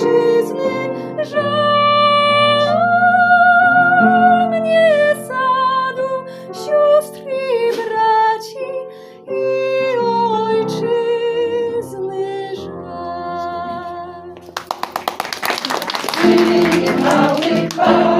ojczyzny żal mnie sadu, sióstr i braci i ojczyzny żal. Chwały, chwały.